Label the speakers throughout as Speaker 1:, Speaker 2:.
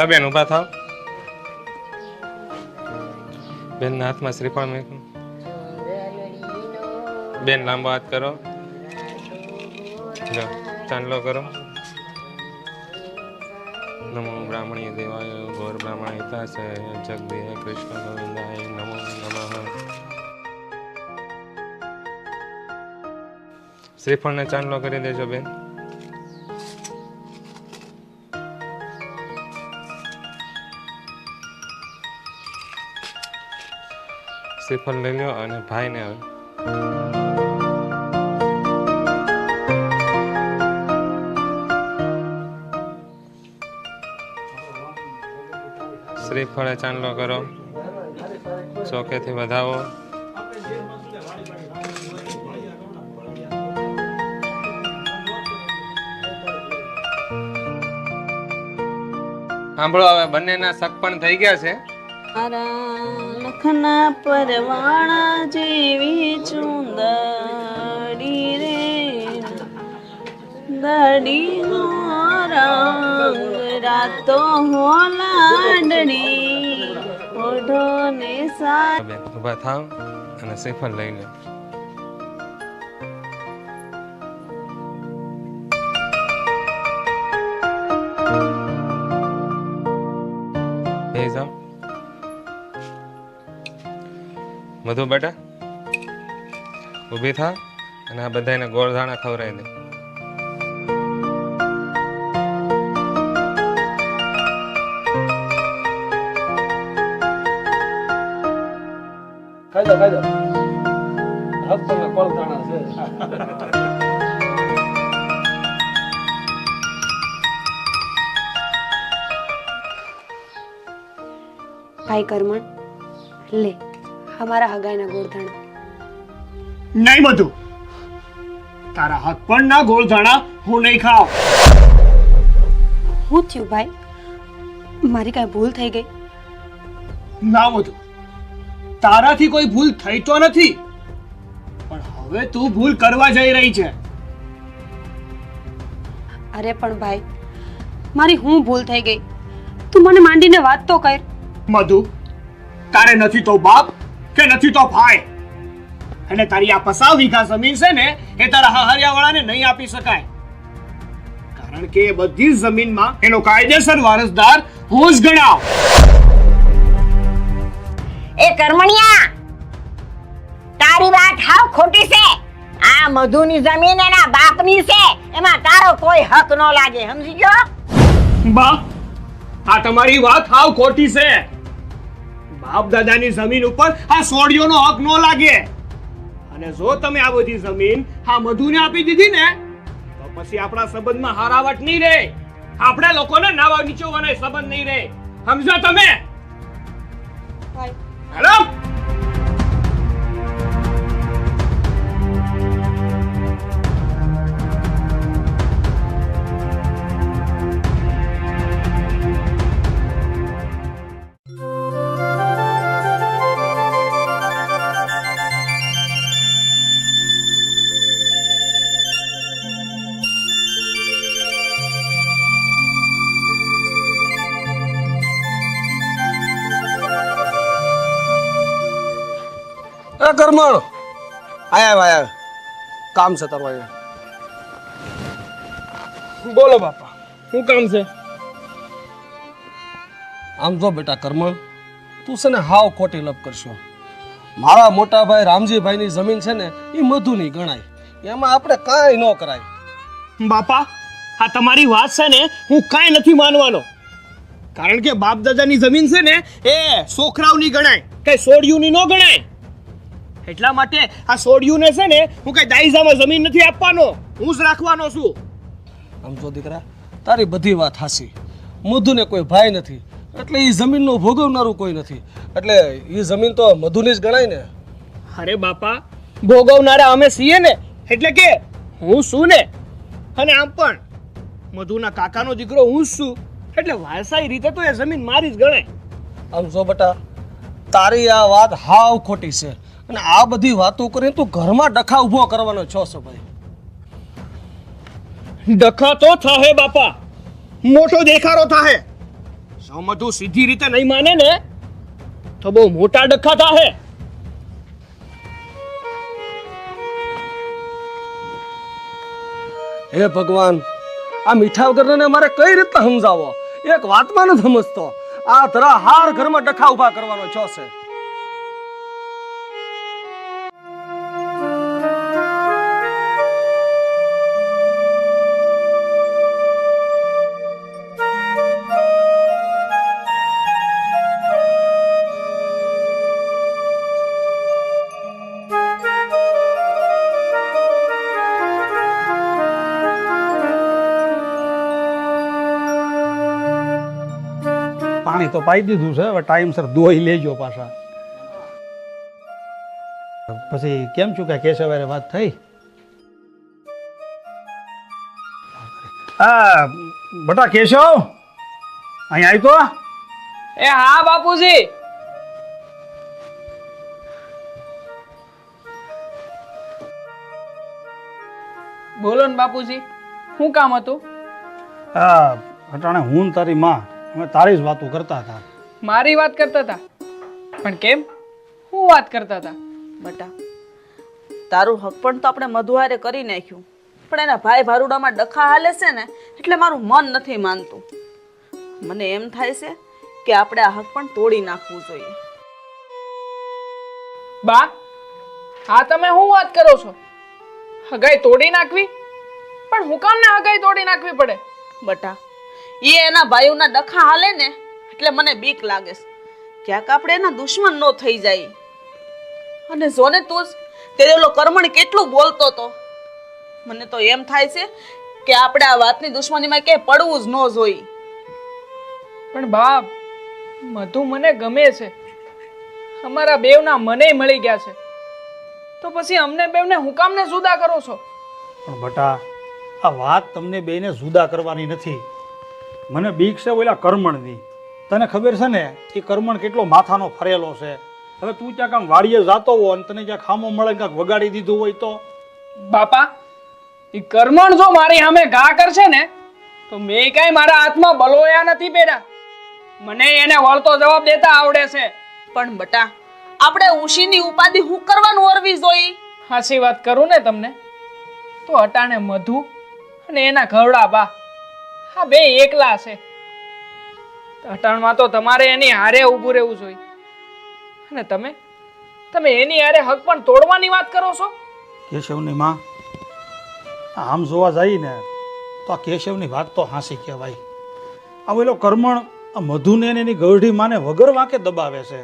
Speaker 1: જા બેન, ઊભા થાવ. બેનના હાથમાં શ્રીફળ મેં બેન, લાંબો હાથ કરો. લો ચાંદલો કરો. નમો બ્રાહ્મણીય દેવાય, ગોર બ્રાહ્મણ હિતાશે જગદેહ કૃષ્ણ ગોવિંદાય નમો નમઃ. શ્રીફળને ચાંદલો કરી દેજો બેન. શ્રીફળ લઈ લ્યો અને ભાઈને હવે. શ્રીફળે ચાંદલો કરો. ચોકેથી વધાવો. સાંભળો હવે બંનેના શક પણ થઈ ગયા છે.
Speaker 2: લખના પરવાણા જેવી ચુંદડી રે. દડીનો રંગ રાતો હોલાડડી ઓઢો ને સા
Speaker 1: ઊભા થાવ અને શ્રીફળ લઈ લો મધુ બેટા ઊભી થા અને આ બધાને ગોળધાણા ખવડાવી દે.
Speaker 3: ખાઈ દો ખાઈ દો. છે.
Speaker 4: ભાઈ કરમણ લે. અમારા હગાઈના ગોળધાણા
Speaker 5: નહીં બધું. તારા હક પણ ના ગોળ ધાણા હું નહીં ખાવ.
Speaker 4: શું થયું ભાઈ? મારી કાંઈ ભૂલ થઈ ગઈ?
Speaker 5: ના બધું. તારાથી કોઈ ભૂલ થઈ તો નથી. પણ હવે તું ભૂલ કરવા જઈ રહી છે.
Speaker 4: અરે પણ ભાઈ મારી હું ભૂલ થઈ ગઈ? તું મને માંડીને વાત તો કર.
Speaker 5: મધુ તારે નથી તો બાપ કે નથી તો ભાઈ. અને તારી આ પસાવ વીઘા જમીન છે ને એ તારા હહરિયાવાળાને નહીં આપી શકાય. કારણ કે એ બધી જમીનમાં એનો કાયદેસર વારસદાર હું જ ગણાવ.
Speaker 6: એ કર્મણિયા તારી વાત હાવ ખોટી છે. આ મધુની જમીન એના બાપની છે. એમાં તારો કોઈ હક ન લાગે સમજી ગયો?
Speaker 5: બા આ તમારી વાત હાવ ખોટી છે. બાપ દાદાની જમીન ઉપર આ સોડિયોનો હક ન લાગે. અને જો તમે આ બધી જમીન આ મધુને આપી દીધી ને તો પછી આપણા સંબંધમાં હારાવટ નહીં રહે. આપણે લોકોને નાવા નીચોવાના સંબંધ નહીં રહે. સમજો તમે? હેલો
Speaker 3: કરમણ આયા આયા કામ છે તારું આયા.
Speaker 5: બોલો બાપા શું કામ છે?
Speaker 3: આમ જો બેટા કરમણ તું છે ને હાવ ખોટી લપ કરશો. મારા મોટા ભાઈ રામજીભાઈની જમીન છે ને એ મધુની ગણાય. એમાં આપણે કાંઈ ન કરાય.
Speaker 5: બાપા આ તમારી વાત છે ને હું કાંઈ નથી માનવાનો. કારણ કે બાપ દાદાની જમીન છે ને એ સોખરાવની ગણાય કઈ સોડિયુંની ન ગણાય. એટલા માટે આ સોડિયુંને છે ને હું કઈ દાઈઝામાં જમીન નથી આપવાનો હું જ રાખવાનો છું.
Speaker 3: આમ જો દીકરા તારી બધી વાત હાસી મધુને કોઈ ભાઈ નથી એટલે એ જમીનનું ભોગવનારું કોઈ નથી. એટલે એ જમીન તો મધુની જ ગણાય ને.
Speaker 5: અરે બાપા ભોગવનારા અમે છીએ ને એટલે કે હું છું ને. અને આમ પણ મધુના કાકાનો દીકરો હું જ છું એટલે વારસાઈ રીતે તો એ જમીન મારી જ ગણાય.
Speaker 3: આમ જો બટા તારી આ વાત હાવ ખોટી છે. અને આ બધી વાતો કરીને તું ઘરમાં ડખા ઊભો કરવાનો છો છો ભાઈ
Speaker 5: ડખા તો થાહે બાપા. મોટો દેખારો થાહે. સમજુ સીધી રીતે નહીં માને ને? તો બહુ મોટા ડખા થાહે.
Speaker 3: હે ભગવાન આ મીઠા વગરને મારે કઈ રીતે સમજાવો? એક વાતમાં ન સમજતો. આ તરા હાર ઘરમાં ડખા ઊભા કરવાનો છો છે.
Speaker 7: પાણી તો પાઈ દીધું છે હવે ટાઈમસર દોઈ લેજો પાછા. પછી કેમ છું કે કેશવારે વાત થઈ? આ બટા કેશવ અહીંયા આવી તો?
Speaker 8: એ હા બાપુજી. બોલો ને બાપુજી શું કામ હતું?
Speaker 7: હા અટાણે હું તારી માં. અમે તારી જ વાતો કરતા હતા.
Speaker 8: મારી વાત કરતા હતા? પણ કેમ? હું વાત કરતા હતા?
Speaker 2: બટા તારું હક પણ તો આપણે મધુહારે કરી નાખ્યું. પણ એના ભાઈ ભારુડામાં ડખા હાલે છે ને એટલે મારું મન નથી માનતું. મને એમ થાય છે કે આપણે આ હક પણ તોડી નાખવું જોઈએ.
Speaker 8: બા હા તમે શું વાત કરો છો? હગાઈ તોડી નાખવી? પણ હું કામ ને હગાઈ તોડી નાખવી પડે.
Speaker 2: બટા એ એના ભાઈઓના ડખા હાલે ને એટલે મને બીક લાગે છે. ક્યાંક આપણે એના દુશ્મન નો થઈ જાય. અને જોને તું જ તે ઓલો કર્મણ કેટલું બોલતો તો. મને તો એમ થાય છે કે આપણે આ વાતની દુશ્મનીમાં ક્યાંય પડવું જ ન જોઈએ
Speaker 8: પણ બાપ મધુ મને ગમે છે. અમારા બેવના મને મળી ગયા છે. તો પછી અમને બેવને હું કામને જુદા કરો છો?
Speaker 7: પણ બટા આ વાત તમને બેને જુદા કરવાની નથી. મને બીક છે ઓલા કર્મણની. તને ખબર છે ને એ કર્મણ કેટલો માથાનો ફરેલો છે. હવે તું ત્યાં આમ વાડીએ જાતો હો અને તને ક્યાંક ખામો મળે ક્યાંક વગાડી દીધું હોય તો?
Speaker 8: બાપા એ કર્મણ જો મારી સામે ઘા કરશે ને તો મેં કાંઈ મારા હાથમાં બલોયા નથી પહેર્યા. મને એને વળતો જવાબ દેતા આવડે છે.
Speaker 2: પણ બટા આપણે ઉશીની ઉપાધિ હું કરવાનું ઓરવી જોઈ?
Speaker 8: હાસી વાત કરું ને તમને તો અટાણે મધુ અને એના ઘરડા બા. હા બે એકલા છે. અટાણમાં તો તમારે એની હારે ઊભું રહેવું જોઈએ. અને તમે? તમે એની હારે હક પણ તોડવાની વાત કરો છો?
Speaker 7: કેશવની માં આમ જોવા જઈએ ને તો આ કેશવની વાત તો હાંસી કહેવાય. આ પેલો કર્મણ આ મધુને ને એની ગૌઢી માને વગર વાંકે દબાવે છે.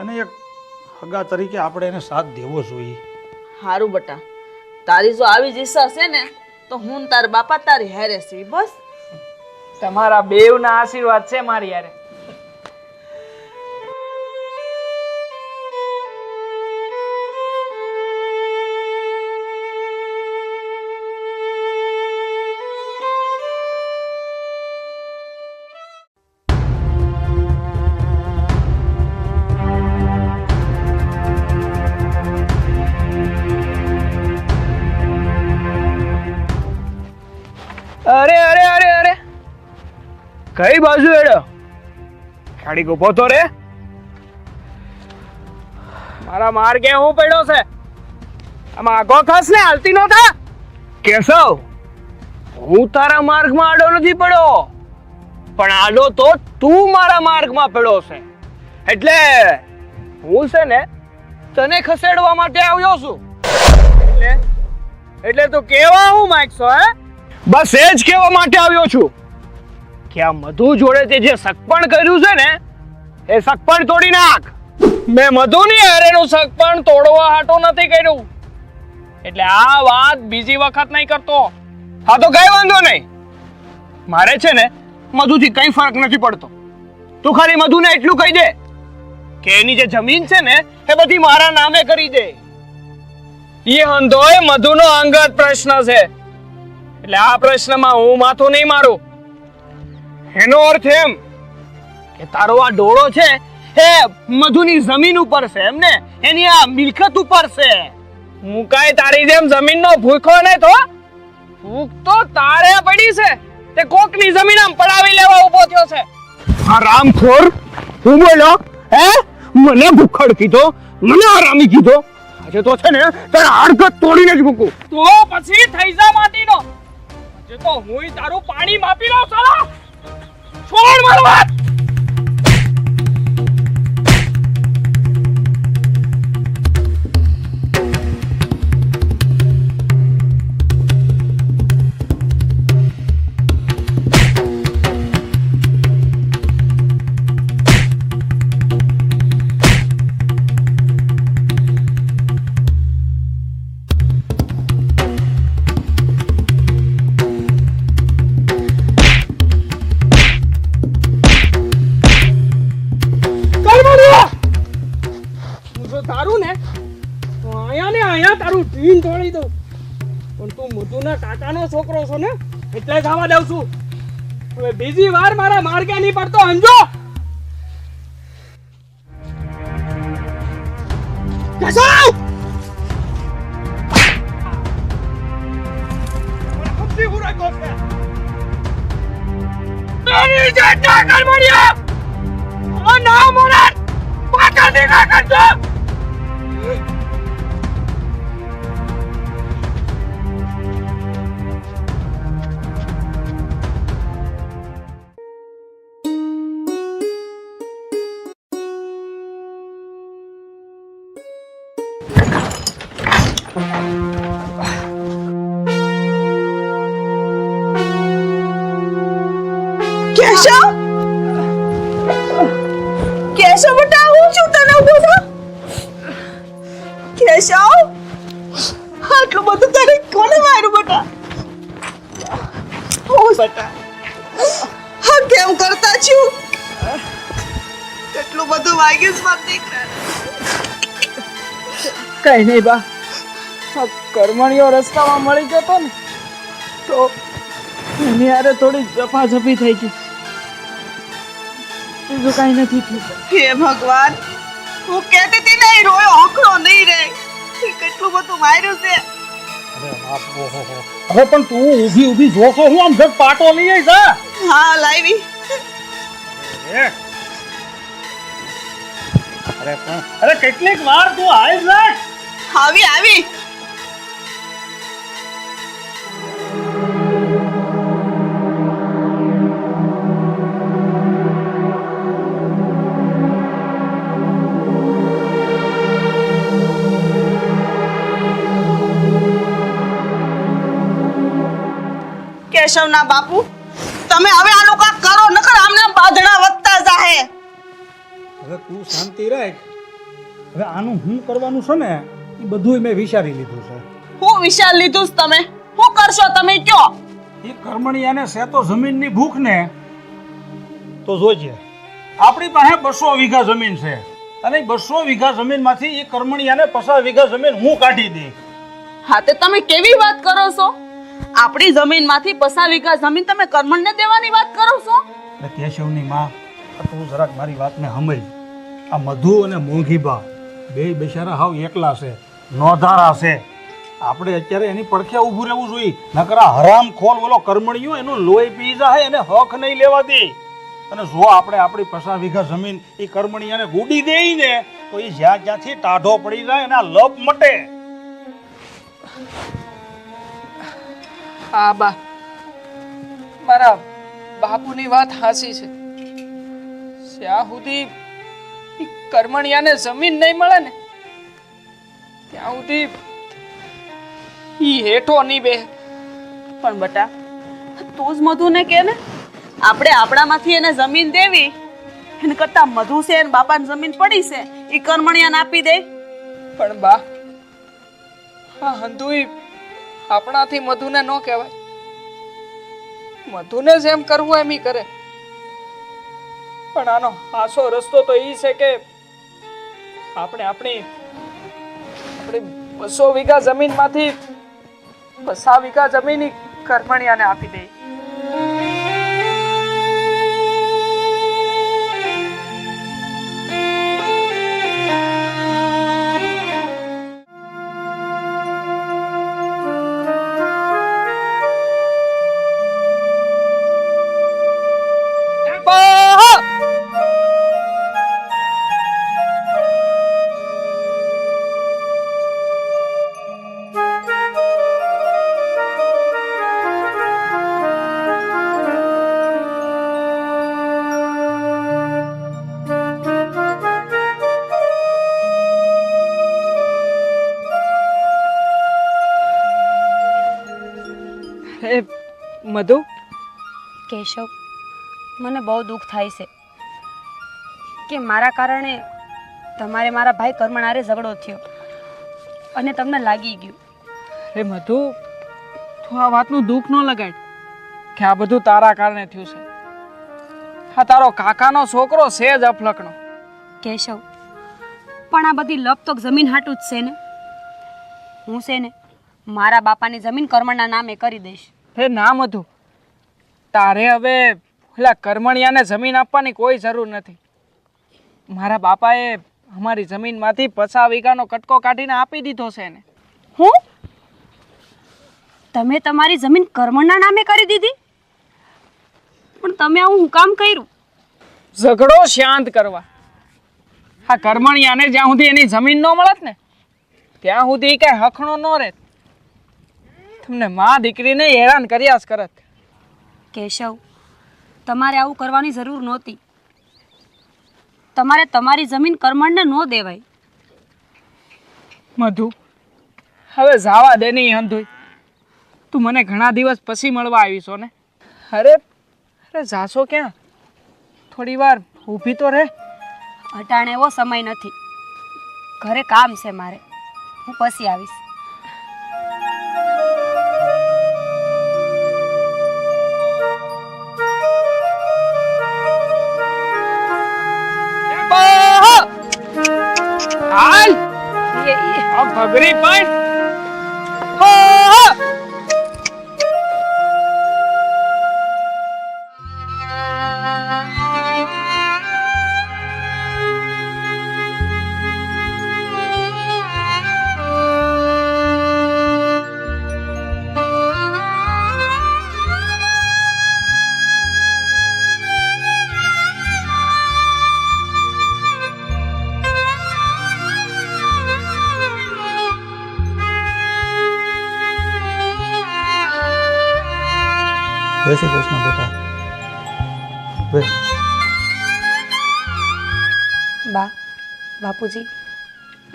Speaker 7: અને એક હગા તરીકે આપણે એને સાથ દેવો જોઈએ.
Speaker 2: હારું બટા તારી જો આવી જ ઈચ્છા છે ને તો હું તાર બાપા તારી હેરે છે બસ.
Speaker 8: તમારા બેવના આશીર્વાદ છે મારી હારે. કઈ બાજુ એડો ખાડી ઊભો તો રે. મારા માર્ગે હું પડ્યો છે. આમાં આગો ખસ ને હાલતી નો કેશવ, હું તારા માર્ગમાં આડો નથી પડ્યો. પણ આડો તો તું મારા માર્ગમાં પડ્યો છે. એટલે હું છે ને તને ખસેડવા માટે આવ્યો છું. એટલે એટલે તું કેવા હું માંગશો, હે? બસ એ જ કહેવા માટે આવ્યો છું. કે આ મધુ જોડે તે જે સગપણ કર્યું છે ને, એ સગપણ તોડી નાખ. મેં મધુની હારેનું સગપણ તોડવા હાટો નથી કર્યું. એટલે આ વાત બીજી વખત નહીં કરતો. હા તો કઈ વાંધો નહીં. મારે છે ને, મધુથી કઈ ફરક નથી પડતો. તું ખાલી મધુને એટલું કહી દે કે એની જે જમીન છે ને, એ બધી મારા નામે કરી દે. એ હંધોય મધુનો અંગત પ્રશ્ન છે. એટલે આ પ્રશ્નમાં હું માથું નહીં મારું. એનો અર્થ એમ કે તારો આ ડોળો છે, એ મધુની જમીન ઉપર છે એમને એની આ મિલકત ઉપર છે. મુકાય તારી જેમ જમીનનો ભૂખો ને તો? ભૂખ તો તારે પડી છે. તે કોકની જમીન આમ પડાવી લેવા ઊભો થયો છે.
Speaker 5: આ રામખોર? હું બોલો? હે? મને ભૂખડ કીધો, મને આરામી કીધો. આજે તો છે ને તારા હાડકત તોડીને જ મૂકું.
Speaker 8: તો પછી થઈ જા માટીનો. આજે તો હુંય તારું પાણી માપી લઉં, સાલા. છોડ મારો છું. બીજી વાર મારા માર્ગે નહીં પડતો અંજો
Speaker 2: વાગ્યું देख रहा દીકરાને
Speaker 8: કઈ નહીં બા. આ કર્મણીઓ રસ્તામાં મળી જતો ને તો એની આરે થોડી જફાજફી થઈ ગઈ. બીજું કઈ નથી થયું.
Speaker 2: હે ભગવાન હું કહેતી હતી નહીં રોયો આંકડો નહીં રે કેટલું બધું માર્યું છે.
Speaker 7: હવે પણ તું ઊભી ઊભી જોશો હું આમ જગ પાટો લઈ આવીશ હા?
Speaker 2: હા લાવી.
Speaker 7: અરે પણ અરે કેટલીક વાર તું આવીશ ને
Speaker 2: આવી આવી કેશવના બાપુ તમે હવે આનું કાંક કરો, નકર આમને બાંધણા વધતા જાહે.
Speaker 7: હવે તું શાંતિ રાખ. હવે આનું હું કરવાનું છે ને એ બધું મેં વિચારી લીધું છે.
Speaker 2: હું વિચારી લીધું છે તમે? શું કરશો તમે કયો?
Speaker 7: એ કર્મણીયાને સેતો જમીનની ભૂખ ને તો જોજે. આપણી પાસે બસો વીઘા જમીન છે. અને બસો વીઘા જમીનમાંથી એ કર્મણીયાને પચાસ વીઘા જમીન હું કાઢી દઈ
Speaker 2: હા તે તમે કેવી વાત કરો છો? આપણી જમીનમાંથી પસાર વીઘા જમીન તમે કર્મણને દેવાની વાત કરો છો?
Speaker 7: કેશવની માં તું જરાક મારી વાતને સમજ. આ મધુ અને મોંઘીબા બે બેચારા હાવ એકલા છે, નોધારા છે. આપણે અત્યારે એની પડખે ઊભું રહેવું જોઈએ. નકરા હરામ ખોલ ઓલો કર્મણીયો એનું લોહી પી જાય, એને હક નહીં લેવા દે. અને જો આપણે આપણી પસા વીઘા જમીન એ કર્મણીયાને ગુડી દે ને, તો એ જ્યાં જ્યાંથી ટાઢો પડી જાય, એના લપ મટે.
Speaker 8: હા, બા. મારા બાપુની વાત હાસી છે. જ્યાં સુધી કર્મણિયાને જમીન નહીં મળે ને ત્યાં સુધી ઈ હેઠો નહીં બે
Speaker 2: પણ બટા તું જ મધુને કે ને આપણે આપણામાંથી એને જમીન દેવી એને કરતા મધુ છે એને બાપાને જમીન પડી છે એ કર્મણિયાને આપી દે.
Speaker 8: પણ બા હા હંધુઈ આપણાથી મધુને ન કહેવાય. મધુને જેમ કરવું એમ ઈ કરે. પણ આનો આસો રસ્તો તો એ છે કે આપણે આપણી આપણી બસો વીઘા જમીનમાંથી બસા વીઘા જમીન કર્મણિયાને આપી દઈએ. મધુ?
Speaker 4: કેશવ મને બહુ દુઃખ થાય છે કે મારા કારણે તમારે મારા ભાઈ કર્મણારે ઝઘડો થયો અને તમને લાગી ગયું.
Speaker 8: અરે મધુ તું આ વાતનું દુઃખ ન લગાડ કે આ બધું તારા કારણે થયું છે. હા તારો કાકાનો છોકરો છે જ અફલકનો.
Speaker 4: કેશવ પણ આ બધી લપ તો જમીન હાટું જ છે ને? હું છે ને મારા બાપાની જમીન કર્મણના નામે કરી દઈશ.
Speaker 8: હે ના મધુ. તારે હવે પેલા કરમણિયાને જમીન આપવાની કોઈ જરૂર નથી. મારા બાપાએ અમારી જમીનમાંથી પસા વીઘાનો કટકો કાઢીને આપી દીધો છે એને.
Speaker 4: હું? તમે તમારી જમીન કર્મણના નામે કરી દીધી? પણ તમે આવું હું કામ કર્યું?
Speaker 8: ઝઘડો શાંત કરવા. હા કર્મણિયાને જ્યાં સુધી એની જમીન ન મળત ને ત્યાં સુધી કઈ હખણો ન રહે તમને માં દીકરીને હેરાન કર્યા કરત.
Speaker 4: કેશવ તમારે આવું કરવાની જરૂર નહોતી. તમારે તમારી જમીન કર્મણને ન દેવાય.
Speaker 8: મધુ હવે જાવા દે નહીં અંધોઈ તું મને ઘણા દિવસ પછી મળવા આવી છો ને અરે અરે જાશો ક્યાં? થોડી વાર ઊભી તો રહે.
Speaker 4: અટાણે એવો સમય નથી. ઘરે કામ છે મારે. હું પછી આવીશ.
Speaker 8: ભગરી પણ
Speaker 4: બાપુજી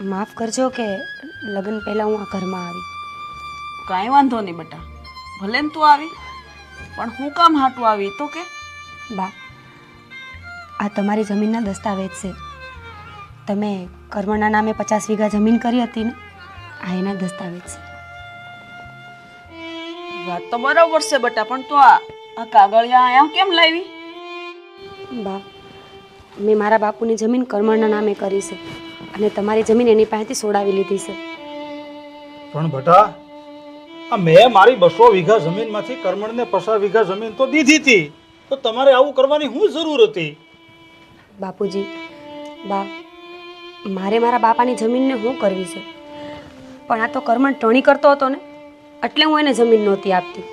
Speaker 4: માફ કરજો કે લગ્ન પહેલાં હું આ ઘરમાં આવી.
Speaker 2: કાંઈ વાંધો નહીં બેટા ભલે ને તું આવી પણ હું કામ હાટું આવી તો કે?
Speaker 4: બા આ તમારી જમીનના દસ્તાવેજ છે. તમે કર્મના નામે પચાસ વીઘા જમીન કરી હતી ને આ એના દસ્તાવેજ છે.
Speaker 2: વાત તો બરાબર છે બેટા પણ તું આ આ કાગળિયા અહીંયા કેમ લાવી?
Speaker 4: બા મેં મારા બાપુની જમીન કર્મણના નામે કરી છે અને તમારી જમીન એની પાસેથી સોડાવી લીધી છે.
Speaker 7: પણ બટા આ મેં મારી બસો વીઘા જમીનમાંથી કરમણને પસાર વીઘા જમીન તો દીધી હતી. તો તમારે આવું કરવાની શું જરૂર હતી?
Speaker 4: બાપુજી બા મારે મારા બાપાની જમીનને શું કરવી છે? પણ આ તો કર્મણ ટણી કરતો હતો ને એટલે હું એને જમીન નહોતી આપતી.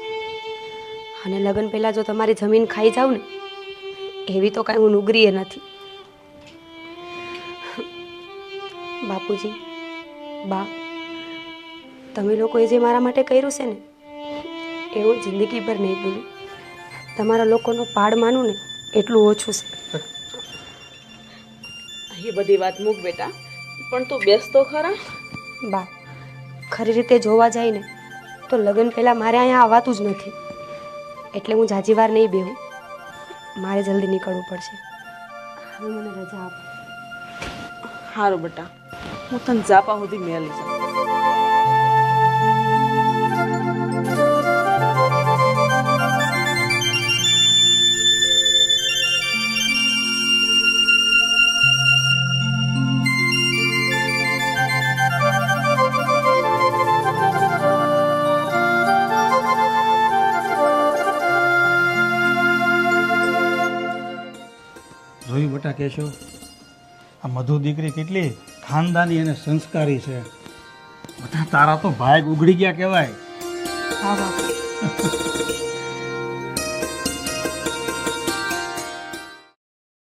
Speaker 4: અને લગ્ન પહેલાં જો તમારી જમીન ખાઈ જાઉં ને એવી તો કાંઈ હું નુગરીએ નથી. બાપુજી બા તમે લોકોએ જે મારા માટે કર્યું છે ને એવું જિંદગીભર નહીં ભૂલું. તમારા લોકોનો પાડ માનું ને એટલું ઓછું છે.
Speaker 2: એ બધી વાત મૂક બેટા પણ તું બેસતો ખરા.
Speaker 4: બા ખરી રીતે જોવા જાય ને તો લગ્ન પહેલાં મારે અહીંયા આવવાતું જ નથી. એટલે હું જાજીવાર નહીં બેહું. મારે જલ્દી નીકળવું પડશે. હવે મને રજા આપ.
Speaker 2: સારું બેટા. હું તને જાપા સુધી મેલી જાઉં.
Speaker 7: જોયું બેટા આ મધુ દીકરી કેટલી ખાનદાની અને સંસ્કારી છે. બધા તારા તો ભાગ ઉઘડી ગયા કહેવાય.
Speaker 4: હા.